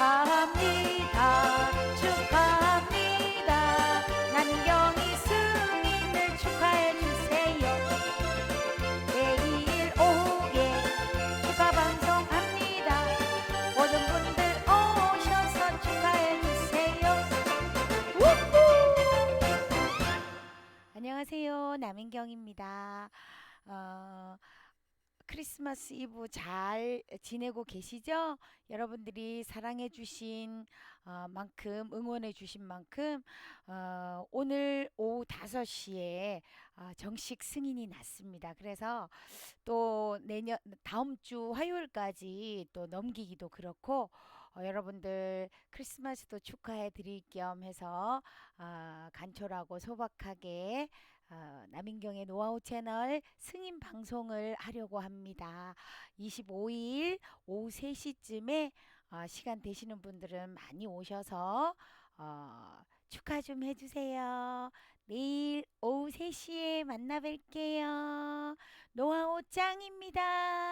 축하합니다. 축하합니다. 난경이 승인을 축하해주세요. 내일 오후에 축하 방송합니다. 모든 분들 오셔서 축하해주세요. 안녕하세요. 남인경입니다. 어... 크리스마스 이브 잘 지내고 계시죠? 여러분들이 사랑해 주신 어, 만큼 응원해 주신 만큼 어, 오늘 오후 5시에 어, 정식 승인이 났습니다. 그래서 또 내년 다음 주 화요일까지 또 넘기기도 그렇고 어, 여러분들 크리스마스도 축하해 드릴 겸 해서 어, 간촐하고 소박하게 어, 남인경의 노하우 채널 승인 방송을 하려고 합니다. 25일 오후 3시쯤에 어, 시간 되시는 분들은 많이 오셔서 어, 축하 좀 해주세요. 내일 오후 3시에 만나 뵐게요. 노하우 짱입니다.